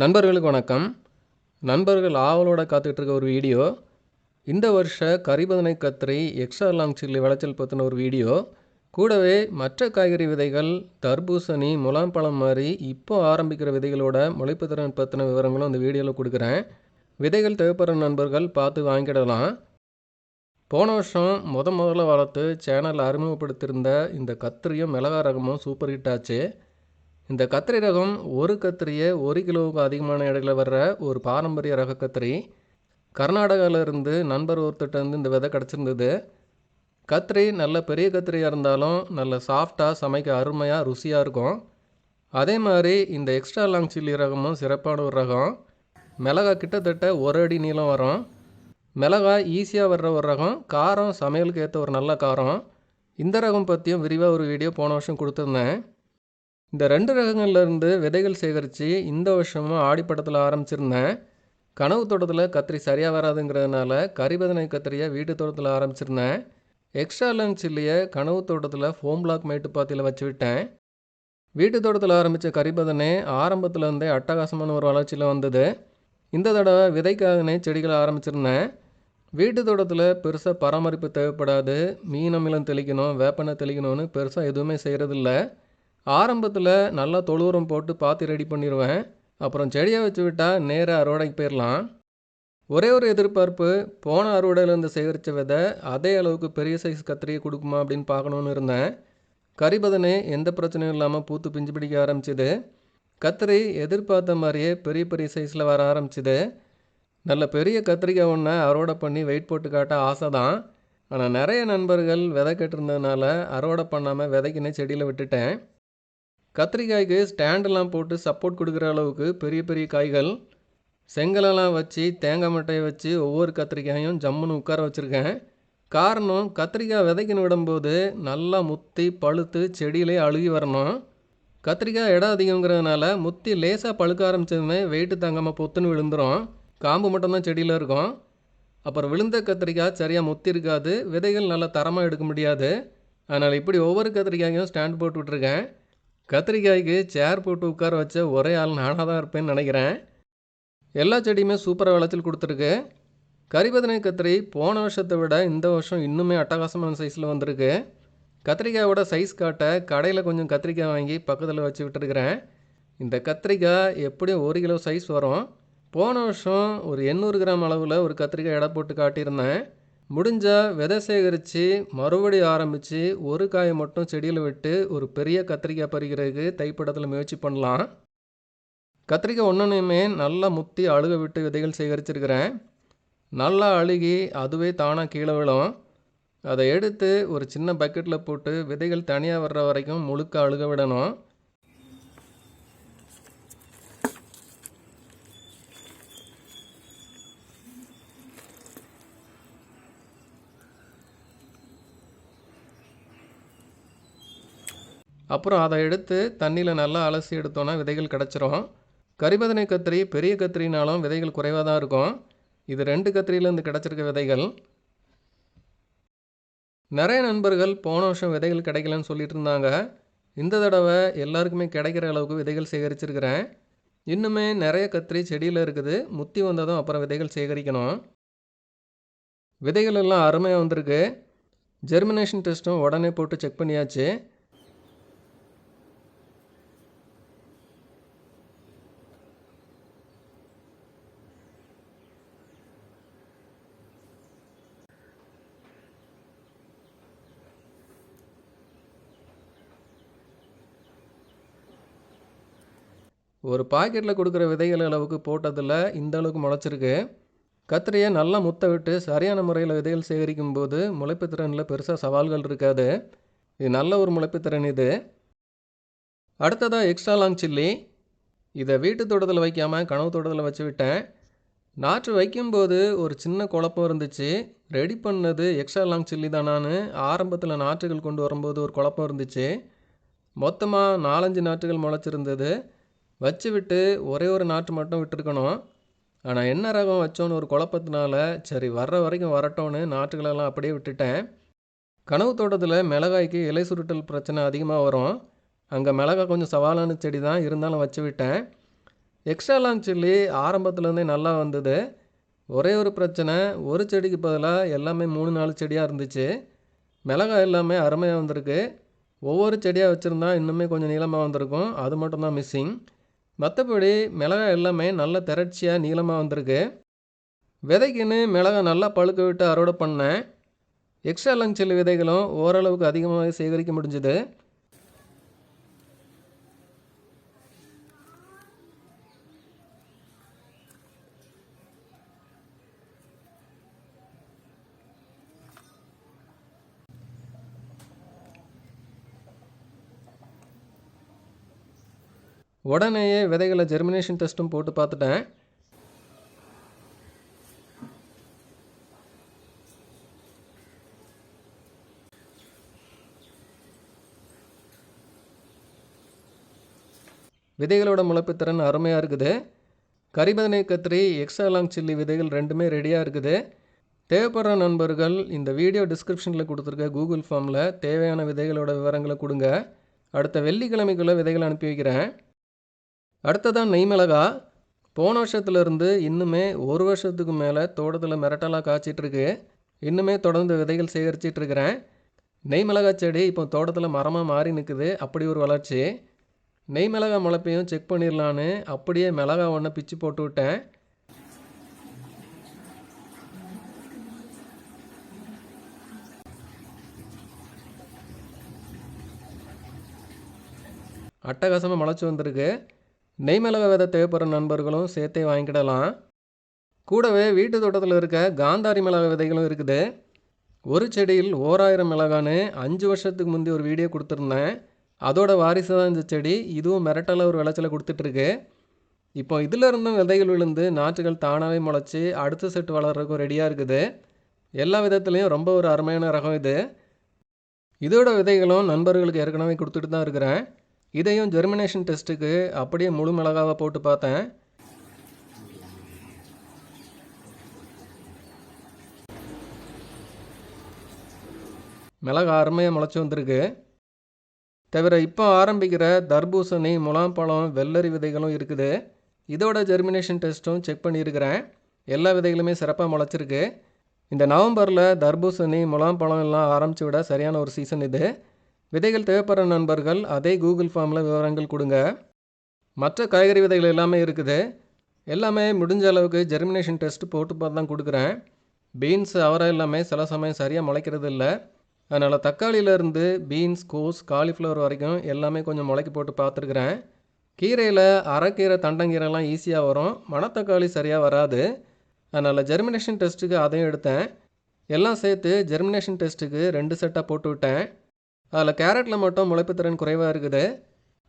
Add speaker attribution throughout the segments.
Speaker 1: நண்பர்களுக்கு வணக்கம். நண்பர்கள் ஆவலோட காத்துக்கிட்டு இருக்க ஒரு வீடியோ. இந்த வருஷ கரிபதனை கத்திரி எக்ஸ்ட்ரா லாங் சில்லி விளைச்சல் பற்றின ஒரு வீடியோ. கூடவே மற்ற காய்கறி விதைகள் தர்பூசணி முலாம்பழம் மாதிரி இப்போ ஆரம்பிக்கிற விதைகளோட முளைப்பு திறன் பற்றின விவரங்களும் அந்த வீடியோவில் கொடுக்குறேன். விதைகள் தேவைப்படுற நண்பர்கள் பார்த்து வாங்கிடலாம். போன வருஷம் முத முதல்ல வளர்த்து சேனலில் அறிமுகப்படுத்தியிருந்த இந்த கத்திரியும் மிளகா ரகமும் சூப்பர் ஹிட் ஆச்சு. இந்த கத்திரி ரகம் ஒரு கத்திரியை ஒரு கிலோவுக்கு அதிகமான இடங்களில் வர்ற ஒரு பாரம்பரிய ரக கத்திரி. கர்நாடகாவில் இருந்து நண்பர் ஒருத்தட்டேருந்து இந்த விதை கிடச்சிருந்தது. கத்திரி நல்ல பெரிய கத்திரியாக இருந்தாலும் நல்ல சாஃப்டாக சமைக்க அருமையாக ருசியாக இருக்கும். அதே மாதிரி இந்த எக்ஸ்ட்ரா லாங் சில்லி ரகமும் சிறப்பான ஒரு ரகம். மிளகா கிட்டத்தட்ட ஒரு அடி நீளம் வரும். மிளகா ஈஸியாக வர்ற ஒரு ரகம். காரம் சமையலுக்கு ஏற்ற ஒரு நல்ல காரம். இந்த ரகம் பற்றியும் விரிவாக ஒரு வீடியோ போன வருஷம் கொடுத்துருந்தேன். இந்த ரெண்டு ரகங்கள்லேருந்து விதைகள் சேகரித்து இந்த வருஷமும் ஆடிப்பட்டத்தில் ஆரம்பிச்சிருந்தேன் கனவு தோட்டத்தில் கத்திரி சரியாக வராதுங்கிறதுனால கரிபதனை கத்திரியை வீட்டு தோட்டத்தில் ஆரம்பிச்சிருந்தேன் எக்ஸ்ட்ரா லென்ஸ் சில்லியை கனவு தோட்டத்தில் ஃபோம் பிளாக் மேட்டுப்பாத்தியில் வச்சு விட்டேன். வீட்டு தோட்டத்தில் ஆரம்பித்த கரிபதனை ஆரம்பத்தில் இருந்தே அட்டகாசமான ஒரு வளர்ச்சியில் வந்தது. இந்த தடவை விதைக்காகனே செடிகளை ஆரம்பிச்சிருந்தேன் வீட்டு தோட்டத்தில் பெருசாக பராமரிப்பு தேவைப்படாது மீன் அமிலம் தெளிக்கணும் வேப்பெண்ணெய் தெளிக்கணும்னு பெருசாக எதுவுமே செய்கிறதில்ல ஆரம்பத்தில் நல்லா தொழு உரம் போட்டு பாத்தி ரெடி பண்ணிடுவேன் அப்புறம் செடியை வச்சு விட்டால் நேராக அறுவடைக்கு போயிடலாம் ஒரே ஒரு எதிர்பார்ப்பு போன அறுவடையிலேருந்து சேகரித்த விதை அதே அளவுக்கு பெரிய சைஸ் கத்திரியை கொடுக்குமா அப்படின்னு பார்க்கணுன்னு இருந்தேன். கரிபதனே எந்த பிரச்சனையும் இல்லாமல் பூத்து பிஞ்சு பிடிக்க ஆரம்பிச்சிது. கத்திரி எதிர்பார்த்த மாதிரியே பெரிய பெரிய சைஸில் வர ஆரம்பிச்சிது. நல்ல பெரிய கத்திரிக்காய் ஒன்றை அறுவடை பண்ணி வெயிட் போட்டு காட்ட ஆசை தான் ஆனால் நிறைய நண்பர்கள் விதை கேட்டிருந்ததுனால அறுவடை பண்ணாமல் விதைக்குன்னே செடியில் விட்டுட்டேன். கத்திரிக்காய்க்கு ஸ்டாண்டெல்லாம் போட்டு சப்போர்ட் கொடுக்குற அளவுக்கு பெரிய பெரிய காய்கள் செங்கலெல்லாம் வச்சு தேங்காய் மட்டையை வச்சு ஒவ்வொரு கத்திரிக்காயும் ஜம்முன்னு உட்கார வச்சுருக்கேன். காரணம் கத்திரிக்காய் விதைக்கணும் விடும்போது நல்லா முத்தி பழுத்து செடியிலே அழுகி வரணும். கத்திரிக்காய் இடம் அதிகங்கிறதுனால முத்தி லேசாக பழுக்க ஆரம்பித்ததுமே வெயிட்டு தாங்காமல் பொத்துன்னு விழுந்துடும் காம்பு மட்டும்தான் செடியில் இருக்கும். அப்புறம் விழுந்த கத்திரிக்காய் சரியாக முத்தி இருக்காது. விதைகள் நல்லா தரமாக எடுக்க முடியாது. அதனால் இப்படி ஒவ்வொரு கத்திரிக்காயும் ஸ்டாண்ட் போட்டு விட்ருக்கேன் கத்திரிக்காய்க்கு சேர் போட்டு உட்கார வச்ச ஒரே ஆள் நானாக தான் இருப்பேன்னு நினைக்கிறேன். எல்லா செடியுமே சூப்பராக விளைச்சல் கொடுத்துருக்கு. கரிபதனை கத்திரி போன வருஷத்தை விட இந்த வருஷம் இன்னுமே அட்டகாசமான சைஸில் வந்திருக்கு. கத்திரிக்காயோட சைஸ் காட்ட கடையில் கொஞ்சம் கத்திரிக்காய் வாங்கி பக்கத்தில் வச்சு விட்டுருக்குறேன். இந்த கத்திரிக்காய் எப்படியும் ஒரு கிலோ சைஸ் வரும். போன வருஷம் ஒரு எண்ணூறு கிராம் அளவில் ஒரு கத்திரிக்காய் எடை போட்டு காட்டியிருந்தேன். முடிஞ்சால் விதை சேகரித்து மறுபடி ஆரம்பித்து ஒரு காயை மட்டும் செடியில் விட்டு ஒரு பெரிய கத்திரிக்காய் பறிக்கிறதுக்கு தைப்படத்தில் முயற்சி பண்ணலாம். கத்திரிக்காய் ஒன்றுனையுமே நல்லா முத்தி அழுக விட்டு விதைகள் சேகரிச்சிருக்கிறேன். நல்லா அழுகி அதுவே தானாக கீழே விழும். அதை எடுத்து ஒரு சின்ன பக்கெட்டில் போட்டு விதைகள் தனியாக வர்ற வரைக்கும் முழுக்க அழுக விடணும். அப்புறம் அதை எடுத்து தண்ணியில் நல்லா அலசி எடுத்தோன்னா விதைகள் கிடச்சிரும். கரிபதனை கத்திரி பெரிய கத்திரினாலும் விதைகள் குறைவாக தான் இருக்கும். இது ரெண்டு கத்திரியிலேருந்து கிடச்சிருக்க விதைகள். நிறைய நண்பர்கள் போன வருஷம் விதைகள் கிடைக்கலன்னு சொல்லிட்டு இருந்தாங்க. இந்த தடவை எல்லாருக்குமே கிடைக்கிற அளவுக்கு விதைகள் சேகரிச்சிருக்கிறேன். இன்னுமே நிறைய கத்திரி செடியில் இருக்குது. முத்தி வந்ததும் அப்புறம் விதைகள் சேகரிக்கணும். விதைகள் எல்லாம் அருமையாக வந்திருக்கு. ஜெர்மினேஷன் டெஸ்ட்டும் உடனே போட்டு செக் பண்ணியாச்சு. ஒரு பாக்கெட்டில் கொடுக்குற விதைகள் அளவுக்கு போட்டதில் இந்த அளவுக்கு முளைச்சிருக்கு. கத்திரியை நல்லா முத்த விட்டு சரியான முறையில் விதைகள் சேகரிக்கும் போது முளைப்பு திறனில் பெருசாக சவால்கள் இருக்காது. இது நல்ல ஒரு முளைப்பு திறன் இது. அடுத்ததாக எக்ஸ்ட்ரா லாங் சில்லி இதை வீட்டு தோட்டத்தில் வைக்காமல் கனவு தோட்டத்தில் வச்சு விட்டேன். நாற்று வைக்கும்போது ஒரு சின்ன குழப்பம் இருந்துச்சு. ரெடி பண்ணது எக்ஸ்ட்ரா லாங் சில்லி தானான்னு ஆரம்பத்தில் நாற்றுகள் கொண்டு வரும்போது ஒரு குழப்பம் இருந்துச்சு. மொத்தமாக நாலஞ்சு நாற்றுகள் முளைச்சிருந்தது. வச்சு விட்டு ஒரே ஒரு நாற்று மட்டும் விட்டுருக்கணும். ஆனால் என்ன ரகம் வச்சோன்னு ஒரு குழப்பத்தினால சரி வர்ற வரைக்கும் வரட்டோன்னு நாற்றுகளெல்லாம் அப்படியே விட்டுட்டேன். கனவு தோட்டத்தில் மிளகாய்க்கு இலை சுருட்டல் பிரச்சனை அதிகமாக வரும். அங்கே மிளகாய் கொஞ்சம் சவாலான செடி தான் இருந்தாலும் வச்சு விட்டேன் எக்ஸ்ட்ரா லாங் சில்லி ஆரம்பத்துலேருந்தே நல்லா வந்தது. ஒரே ஒரு பிரச்சனை ஒரு செடிக்கு பதிலாக எல்லாமே மூணு நாலு செடியாக இருந்துச்சு. மிளகாய் எல்லாமே அருமையாக வந்திருக்கு. ஒவ்வொரு செடியாக வச்சுருந்தா இன்னுமே கொஞ்சம் நீளமாக வந்திருக்கும். அது மட்டும்தான் மிஸ்ஸிங் மற்றபடி மிளகாய் எல்லாமே நல்ல திரட்சியாக நீளமாக வந்திருக்கு. விதைக்குன்னு மிளகாய் நல்லா பழுக்க விட்டு அறுவடை பண்ணேன். எக்ஸ்ட்ரா லாங் விதைகளும் ஓரளவுக்கு அதிகமாக சேகரிக்க முடிஞ்சுது. உடனேயே விதைகளை ஜெர்மினேஷன் டெஸ்ட்டும் போட்டு பார்த்துட்டேன். விதைகளோட முளைப்புத்திறன் அருமையாக இருக்குது. கரிபதனை கத்திரி எக்ஸ்ட்ரா லாங் சில்லி விதைகள் ரெண்டுமே ரெடியாக இருக்குது. தேவைப்படுற நண்பர்கள் இந்த வீடியோ டிஸ்கிரிப்ஷனில் கொடுத்துருக்க கூகுள் ஃபார்மில் தேவையான விதைகளோட விவரங்களை கொடுங்க. அடுத்த வெள்ளிக்கிழமைக்குள்ளே விதைகளை அனுப்பி வைக்கிறேன். அடுத்ததான் நெய்மிளகா போன வருஷத்துலேருந்து இன்னுமே ஒரு வருஷத்துக்கு மேலே தோட்டத்தில் மிரட்டலாக காய்ச்சிட்ருக்கு. இன்னுமே தொடர்ந்து விதைகள் சேகரிச்சிட்ருக்கிறேன். நெய் மிளகா செடி இப்போ தோட்டத்தில் மரமாக மாறி நிற்குது அப்படி ஒரு வளர்ச்சி. நெய் மிளகா முளைப்பையும் செக் பண்ணிடலான்னு அப்படியே மிளகா ஒன்றை பிச்சு போட்டு விட்டேன். அட்டகாசமாக முளைச்சி வந்திருக்கு. நெய் மிளகா விதை தேவைப்படுற நண்பர்களும் சேர்த்தே வாங்கிக்கிடலாம். கூடவே வீட்டு தோட்டத்தில் இருக்க காந்தாரி மிளகா விதைகளும் இருக்குது. ஒரு செடியில் ஓராயிரம் மிளகான்னு அஞ்சு வருஷத்துக்கு முந்தைய ஒரு வீடியோ கொடுத்துருந்தேன். அதோட வாரிசு தான் இந்த செடி. இதுவும் மிரட்டல ஒரு விளைச்சலை கொடுத்துட்ருக்கு. இப்போ இதில் இருந்தும் விதைகள் விழுந்து நாற்றுகள் தானாகவே முளைச்சி அடுத்த செட்டு வளர்கிறதுக்கும் ரெடியாக இருக்குது. எல்லா விதத்துலேயும் ரொம்ப ஒரு அருமையான ரகம் இது. இதோட விதைகளும் நண்பர்களுக்கு ஏற்கனவே கொடுத்துட்டு தான் இருக்கிறேன். இதையும் ஜெர்மினேஷன் டெஸ்ட்டுக்கு அப்படியே முழு மிளகாவை போட்டு பார்த்தேன். மிளகா அருமையாக முளைச்சி வந்திருக்கு. தவிர இப்போ ஆரம்பிக்கிற தர்பூசணி முலாம்பழம் வெள்ளரி விதைகளும் இருக்குது. இதோட ஜெர்மினேஷன் டெஸ்ட்டும் செக் பண்ணியிருக்கிறேன். எல்லா விதைகளுமே சிறப்பாக முளைச்சிருக்கு. இந்த நவம்பரில் தர்பூசணி முலாம்பழம் எல்லாம் ஆரம்பித்து விட சரியான ஒரு சீசன் இது. விதைகள் தேவைப்படுற நண்பர்கள் அதே கூகுள் ஃபார்மில் விவரங்கள் கொடுங்க. மற்ற காய்கறி விதைகள் எல்லாமே இருக்குது. எல்லாமே முடிஞ்ச அளவுக்கு ஜெர்மினேஷன் டெஸ்ட் போட்டு பார்த்து தான் கொடுக்குறேன். பீன்ஸ் அவரை எல்லாமே சில சமயம் சரியாக முளைக்கிறது இல்லை. அதனால் தக்காளியிலேருந்து பீன்ஸ் கோஸ் காலிஃப்ளவர் வரைக்கும் எல்லாமே கொஞ்சம் முளைக்கி போட்டு பார்த்துருக்குறேன். கீரையில் அரைக்கீரை தண்டங்கீரைலாம் ஈஸியாக வரும். மணத்தக்காளி சரியாக வராது. அதனால் ஜெர்மினேஷன் டெஸ்ட்டுக்கு அதையும் எடுத்தேன். எல்லாம் சேர்த்து ஜெர்மினேஷன் டெஸ்ட்டுக்கு ரெண்டு செட்டாக போட்டு விட்டேன். அதில் கேரட்டில் மட்டும் முளைப்புத்திறன் குறைவாக இருக்குது.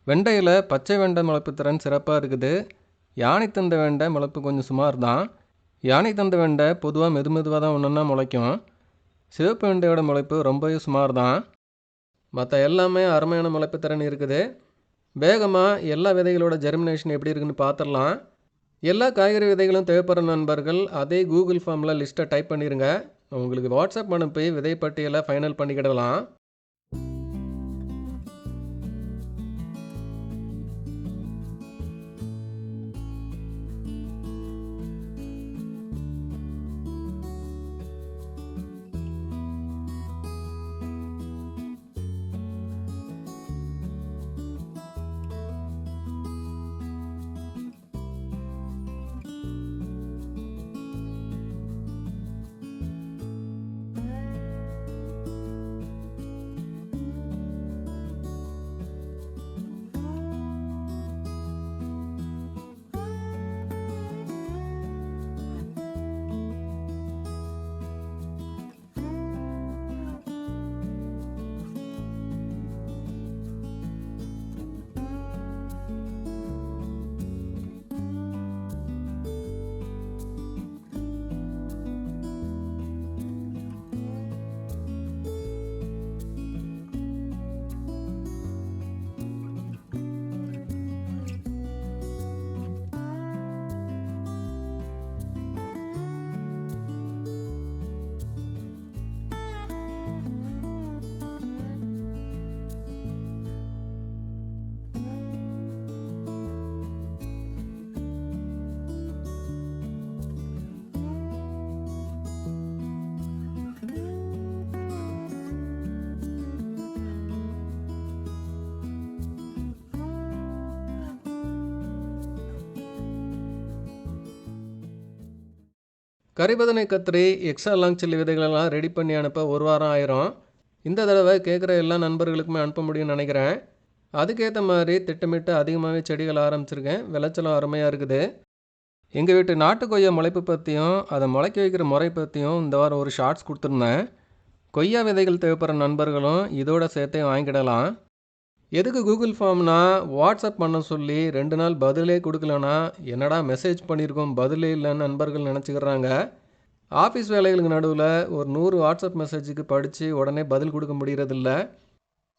Speaker 1: வெண்டையில் பச்சை வெண்டை முளைப்புத்திறன் சிறப்பாக இருக்குது. யானைத்தந்த வெண்டை முளைப்பு கொஞ்சம் சுமார் தான் யானைத்தந்த வெண்டை பொதுவாக மெது மெதுவாக தான் ஒன்றுன்னா முளைக்கும். சிவப்பு வெண்டையோட முளைப்பு ரொம்பவே சுமார் தான் மற்ற எல்லாமே அருமையான முளைப்புத்திறன் இருக்குது. வேகமாக எல்லா விதைகளோட ஜெர்மினேஷன் எப்படி இருக்குன்னு பார்த்துடலாம் எல்லா காய்கறி விதைகளும் தேவைப்படுற நண்பர்கள் அதே கூகுள் ஃபார்மில் லிஸ்ட்டை டைப் பண்ணிடுங்க உங்களுக்கு வாட்ஸ்அப் அனுப்பி விதை பட்டியலை ஃபைனல் பண்ணிக்கிடலாம். கரிபதனை கத்திரி எக்ஸ்ட்ரா லாங் சில்லி விதைகளெல்லாம் ரெடி பண்ணி அனுப்ப ஒரு வாரம் ஆயிரும். இந்த தடவை கேட்குற எல்லா நண்பர்களுக்குமே அனுப்ப முடியும்னு நினைக்கிறேன். அதுக்கேற்ற மாதிரி திட்டமிட்டு அதிகமாகவே செடிகள் ஆரம்பிச்சிருக்கேன். விளைச்சலும் அருமையாக இருக்குது. எங்கள் வீட்டு நாட்டு கொய்யா முளைப்பு பற்றியும் அதை முளைக்க வைக்கிற முறை பற்றியும் இந்த வாரம் ஒரு ஷார்ட்ஸ் கொடுத்துருந்தேன். கொய்யா விதைகள் தேவைப்படுற நண்பர்களும் இதோட சேர்த்தே வாங்கிக்கிடலாம். எதுக்கு கூகுள் ஃபார்ம்னா வாட்ஸ்அப் பண்ண சொல்லி ரெண்டு நாள் பதிலே கொடுக்கலனா என்னடா மெசேஜ் பண்ணியிருக்கோம் பதிலே இல்லைன்னு நண்பர்கள் நினச்சிக்கிறாங்க. ஆஃபீஸ் வேலைகளுக்கு நடுவில் ஒரு நூறு வாட்ஸ்அப் மெசேஜுக்கு படித்து உடனே பதில் கொடுக்க முடியறதில்ல.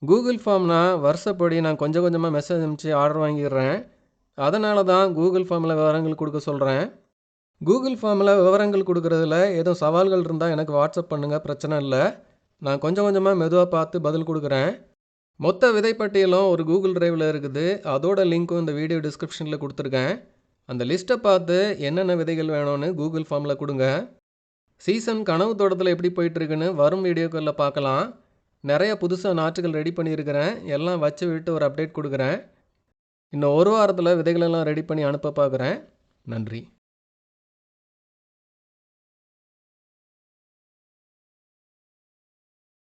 Speaker 1: கூகுள் ஃபார்ம்னா வருஷப்படி நான் கொஞ்சம் கொஞ்சமாக மெசேஜ் அனுப்பிச்சு ஆர்டர் வாங்கிடுறேன். அதனால தான் கூகுள் ஃபார்மில் விவரங்கள் கொடுக்க சொல்கிறேன் கூகுள் ஃபார்மில் விவரங்கள் கொடுக்குறதுல ஏதோ சவால்கள் இருந்தால் எனக்கு வாட்ஸ்அப் பண்ணுங்கள் பிரச்சனை இல்லை. நான் கொஞ்சம் கொஞ்சமாக மெதுவாக பார்த்து பதில் கொடுக்குறேன். மொத்த விதைப்பட்டியலும் ஒரு கூகுள் டிரைவில் இருக்குது. அதோட லிங்க்கும் இந்த வீடியோ டிஸ்கிரிப்ஷனில் கொடுத்துருக்கேன். அந்த லிஸ்ட்டை பார்த்து என்னென்ன விதைகள் வேணும்னு கூகுள் ஃபார்மில் கொடுங்க. சீசன் கனவு தோட்டத்தில் எப்படி போயிட்டுருக்குன்னு வரும் வீடியோக்களில் பார்க்கலாம். நிறைய புதுசாக நாற்றுகள் ரெடி பண்ணியிருக்கிறேன். எல்லாம் வச்சு விட்டு ஒரு அப்டேட் கொடுக்குறேன். இன்னும் ஒரு வாரத்தில் விதைகளெல்லாம் ரெடி பண்ணி அனுப்ப பார்க்குறேன். நன்றி.